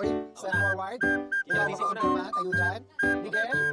Victory, send forward. Kaya, Kaya, Kaya, Kaya, Kaya, Kaya, Kaya, Kaya,